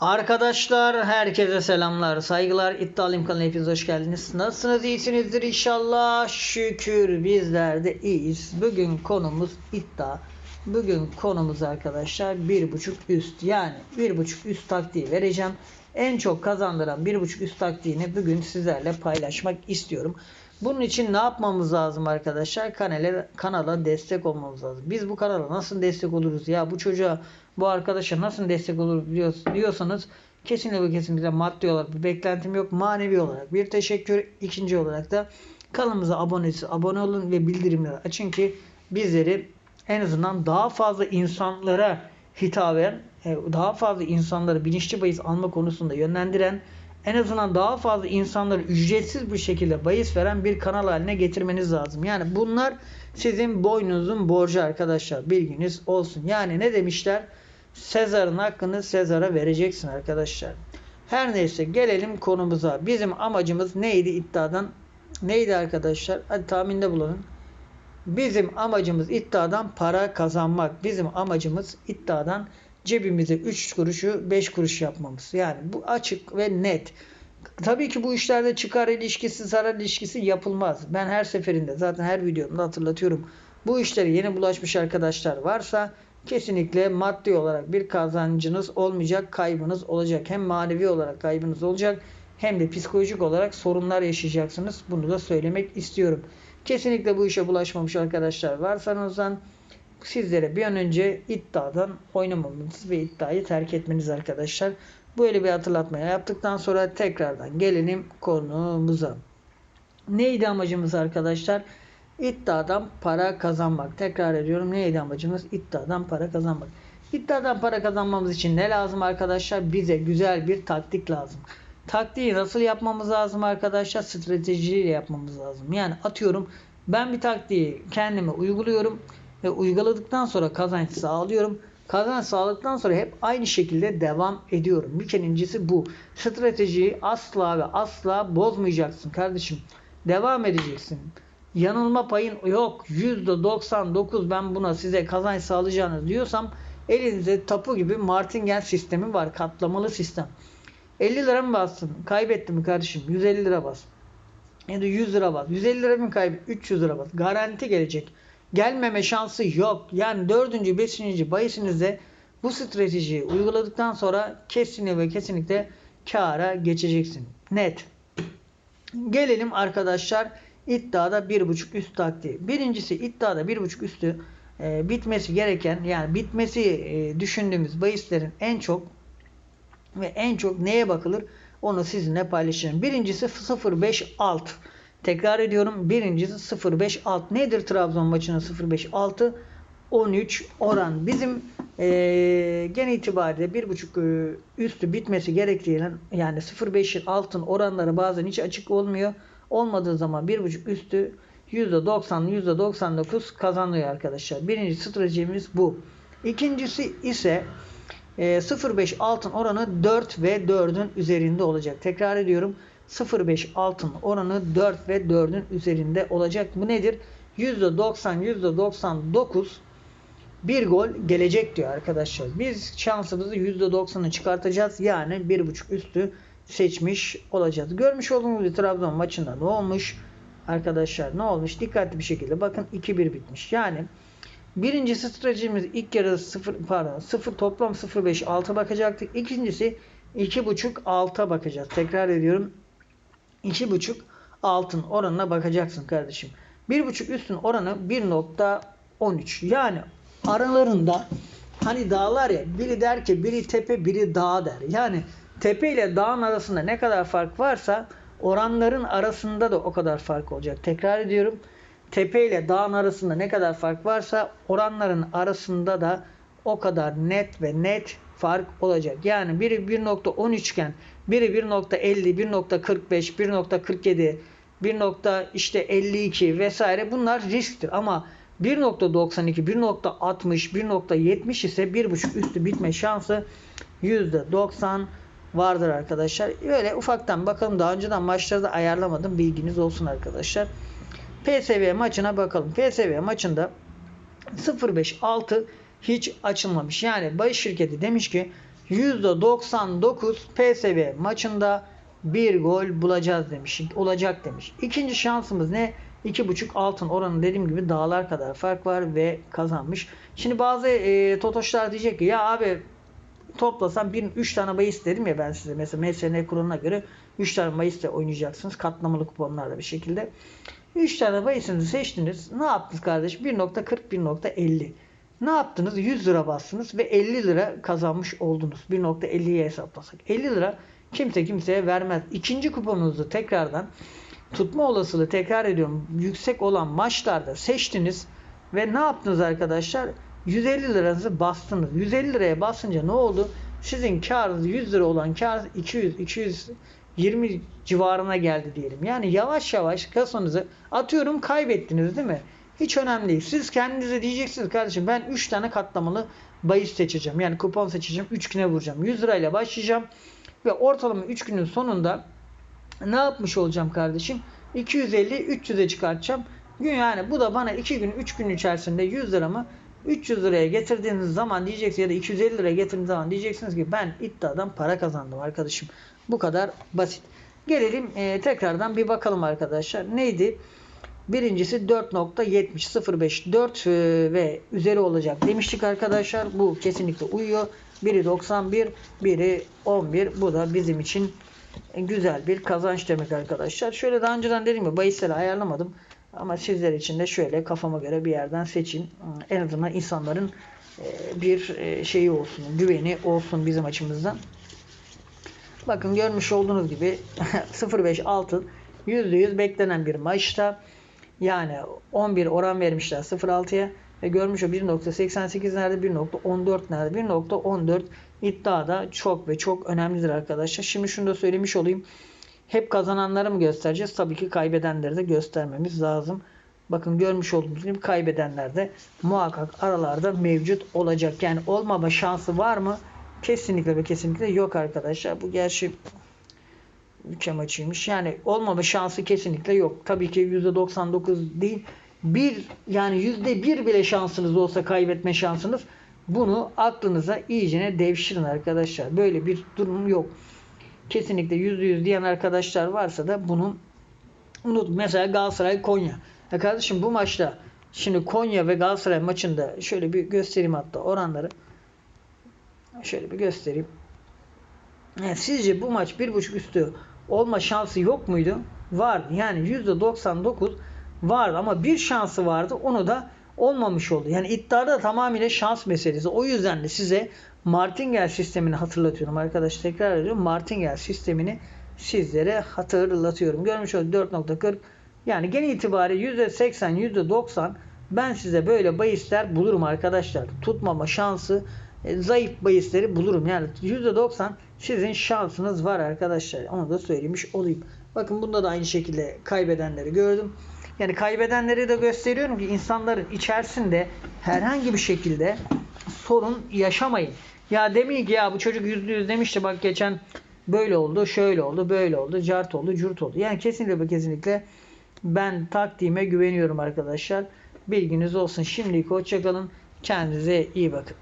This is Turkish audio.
Arkadaşlar herkese selamlar, saygılar. İddialıyım kanalına hepiniz hoş geldiniz. Nasılsınız? iyisinizdir inşallah. Şükür bizler de iyiyiz. Bugün konumuz iddia. Bugün konumuz arkadaşlar bir buçuk üst. Yani bir buçuk üst taktiği vereceğim. En çok kazandıran bir buçuk üst taktiğini bugün sizlerle paylaşmak istiyorum. Bunun için ne yapmamız lazım arkadaşlar? Kanala, kanala destek olmamız lazım. Biz bu kanala nasıl destek oluruz ya bu çocuğa bu arkadaşa nasıl destek olur diyor- diyorsanız kesinlikle kesinlikle maddi olarak bir beklentim yok. Manevi olarak bir teşekkür. İkinci olarak da kanalımıza abone, abone olun ve bildirimleri açın ki bizleri en azından daha fazla insanlara hitaben e, daha fazla insanları bilinçli bahis alma konusunda yönlendiren en azından daha fazla insanları ücretsiz bir şekilde bahis veren bir kanal haline getirmeniz lazım. Yani bunlar sizin boynunuzun borcu arkadaşlar. Bilginiz olsun. Yani ne demişler? Sezar'ın hakkını Sezar'a vereceksin arkadaşlar. Her neyse gelelim konumuza. Bizim amacımız neydi iddiadan? Neydi arkadaşlar? Hadi tahminde bulunun. Bizim amacımız iddiadan para kazanmak. Bizim amacımız iddiadan cebimize 3 kuruşu 5 kuruş yapmamız. Yani bu açık ve net. Tabii ki bu işlerde çıkar ilişkisi, zarar ilişkisi yapılmaz. Ben her seferinde zaten her videomda hatırlatıyorum. Bu işlere yeni bulaşmış arkadaşlar varsa kesinlikle maddi olarak bir kazancınız olmayacak, kaybınız olacak. Hem manevi olarak kaybınız olacak hem de psikolojik olarak sorunlar yaşayacaksınız. Bunu da söylemek istiyorum. Kesinlikle bu işe bulaşmamış arkadaşlar varsanız sizlere bir an önce iddiadan oynamamanız ve iddiayı terk etmeniz arkadaşlar. Böyle bir hatırlatmaya yaptıktan sonra tekrardan gelelim konumuza. Neydi amacımız arkadaşlar? İddiadan para kazanmak. Tekrar ediyorum neydi amacımız? İddiadan para kazanmak. İddiadan para kazanmamız için ne lazım arkadaşlar? Bize güzel bir taktik lazım. Taktiği nasıl yapmamız lazım arkadaşlar? Stratejiyle yapmamız lazım. Yani atıyorum ben bir taktiği kendime uyguluyorum ve uyguladıktan sonra kazanç sağlıyorum. Kazanç sağladıktan sonra hep aynı şekilde devam ediyorum. Bir kerincisi bu. Stratejiyi asla ve asla bozmayacaksın kardeşim. Devam edeceksin. Yanılma payın yok. %99 ben buna size kazanç sağlayacağını diyorsam elinizde tapu gibi martingale sistemi var. Katlamalı sistem. 50 lira mı bastın? Kaybettin mi kardeşim? 150 lira bas. Ya da 100 lira bas. 150 lira mı kaybet? 300 lira bas. Garanti gelecek. Gelmeme şansı yok. Yani 4. 5. bahisinizde bu stratejiyi uyguladıktan sonra kesinlikle ve kesinlikle kâra geçeceksin. Net. Gelelim arkadaşlar iddiada 1.5 üst taktiği. Birincisi iddiada 1.5 üstü e, bitmesi gereken yani bitmesi e, düşündüğümüz bahislerin en çok ve en çok neye bakılır onu sizinle paylaşacağım. Birincisi 0-5 alt. Tekrar ediyorum. Birincisi 0-5 alt. Nedir Trabzon maçının 0-5 altı? 13 oran. Bizim e, gen itibariyle 1.5 e, üstü bitmesi gerektiğiyle yani 0.5'in altın oranları bazen hiç açık olmuyor. Olmadığı zaman 1.5 üstü %90 %99 kazanıyor arkadaşlar. Birinci stratejimiz bu. İkincisi ise e, 0.5 altın oranı 4 ve 4'ün üzerinde olacak. Tekrar ediyorum. 0.5 altın oranı 4 ve 4'ün üzerinde olacak. Bu nedir? %90 %99 bir gol gelecek diyor arkadaşlar. Biz şansımızı %90'ı çıkartacağız. Yani 1.5 üstü seçmiş olacağız. Görmüş olduğunuz gibi Trabzon maçında ne olmuş? Arkadaşlar ne olmuş? Dikkatli bir şekilde bakın 2-1 bitmiş. Yani birinci stratejimiz ilk yarı 0 pardon 0 toplam 0.5 alta bakacaktık. İkincisi 2.5 alta bakacağız. Tekrar ediyorum. 2.5 altın oranına bakacaksın kardeşim. 1.5 üstün oranı 1.13. Yani aralarında hani dağlar ya biri der ki biri tepe biri dağ der. Yani tepe ile dağın arasında ne kadar fark varsa oranların arasında da o kadar fark olacak. Tekrar ediyorum. Tepe ile dağın arasında ne kadar fark varsa oranların arasında da o kadar net ve net fark olacak. Yani biri 1.13 iken biri 1.50, 1.45, 1.47, 1. işte 52 vesaire bunlar risktir ama 1.92, 1.60, 1.70 ise 1.5 üstü bitme şansı %90 vardır arkadaşlar. Böyle ufaktan bakalım daha önceden maçları da ayarlamadım. Bilginiz olsun arkadaşlar. PSV maçına bakalım. PSV maçında 0.5 6 hiç açılmamış. Yani bahis şirketi demiş ki %99 PSV maçında bir gol bulacağız demiş. Olacak demiş. İkinci şansımız ne? 2.5 altın oranı dediğim gibi dağlar kadar fark var ve kazanmış. Şimdi bazı e, totoşlar diyecek ki ya abi toplasam bir 3 tane bahis dedim ya ben size. Mesela MSN kuralına göre 3 tane bahisle oynayacaksınız. Katlamalı kuponlarla bir şekilde. 3 tane bahisinizi seçtiniz. Ne yaptınız kardeş? 1.40 1.50. Ne yaptınız? 100 lira bastınız ve 50 lira kazanmış oldunuz. 1.50'ye hesaplasak. 50 lira kimse kimseye vermez. İkinci kuponunuzu tekrardan tutma olasılığı tekrar ediyorum yüksek olan maçlarda seçtiniz ve ne yaptınız arkadaşlar? 150 liranızı bastınız. 150 liraya basınca ne oldu? Sizin karınız 100 lira olan kar 200 220 civarına geldi diyelim. Yani yavaş yavaş kasanızı atıyorum kaybettiniz değil mi? Hiç önemli değil. Siz kendinize diyeceksiniz kardeşim ben 3 tane katlamalı bahis seçeceğim. Yani kupon seçeceğim. 3 güne vuracağım. 100 lirayla başlayacağım. Ve ortalama 3 günün sonunda ne yapmış olacağım kardeşim? 250 300'e çıkartacağım. Gün yani bu da bana 2 gün 3 gün içerisinde 100 liramı 300 liraya getirdiğiniz zaman diyeceksiniz ya da 250 liraya getirdiğiniz zaman diyeceksiniz ki ben iddiadan para kazandım arkadaşım. Bu kadar basit. Gelelim e, tekrardan bir bakalım arkadaşlar. Neydi? Birincisi 4.70 4 e, ve üzeri olacak demiştik arkadaşlar. Bu kesinlikle uyuyor. Biri 91, biri 11. Bu da bizim için güzel bir kazanç demek arkadaşlar. Şöyle daha önceden dediğim gibi bahisleri ayarlamadım. Ama sizler için de şöyle kafama göre bir yerden seçin. En azından insanların e, bir e, şeyi olsun, güveni olsun bizim açımızdan. Bakın görmüş olduğunuz gibi 0.5 altın %100 beklenen bir maçta yani 11 oran vermişler 0.6'ya ve görmüş o 1.88 nerede 1.14 nerede 1.14 iddiada çok ve çok önemlidir arkadaşlar. Şimdi şunu da söylemiş olayım. Hep kazananları mı göstereceğiz? Tabii ki kaybedenleri de göstermemiz lazım. Bakın görmüş olduğunuz gibi kaybedenler de muhakkak aralarda mevcut olacak. Yani olmama şansı var mı? Kesinlikle ve kesinlikle yok arkadaşlar. Bu gerçi ülke maçıymış. Yani olmama şansı kesinlikle yok. Tabii ki %99 değil. Bir yani %1 bile şansınız olsa kaybetme şansınız bunu aklınıza iyicene devşirin arkadaşlar. Böyle bir durum yok. Kesinlikle %100 diyen arkadaşlar varsa da bunu unut. Mesela Galatasaray Konya. Ya kardeşim bu maçta şimdi Konya ve Galatasaray maçında şöyle bir göstereyim hatta oranları. Şöyle bir göstereyim. Yani sizce bu maç bir buçuk üstü olma şansı yok muydu? Vardı. Yani %99 vardı ama bir şansı vardı. Onu da olmamış oldu. Yani iddiada tamamıyla şans meselesi. O yüzden de size Martingale sistemini hatırlatıyorum arkadaşlar. Tekrar ediyorum. Martingale sistemini sizlere hatırlatıyorum. Görmüş olduğunuz 4.40 yani genel itibariyle %80 %90 ben size böyle bahisler bulurum arkadaşlar. Tutmama şansı e, zayıf bahisleri bulurum. Yani %90 sizin şansınız var arkadaşlar. Onu da söylemiş olayım. Bakın bunda da aynı şekilde kaybedenleri gördüm. Yani kaybedenleri de gösteriyorum ki insanların içerisinde herhangi bir şekilde sorun yaşamayın. Ya demeyin ki ya bu çocuk yüzde yüz demişti bak geçen böyle oldu, şöyle oldu, böyle oldu, cart oldu, curt oldu. Yani kesinlikle kesinlikle ben taktiğime güveniyorum arkadaşlar. Bilginiz olsun. Şimdilik hoşçakalın. Kendinize iyi bakın.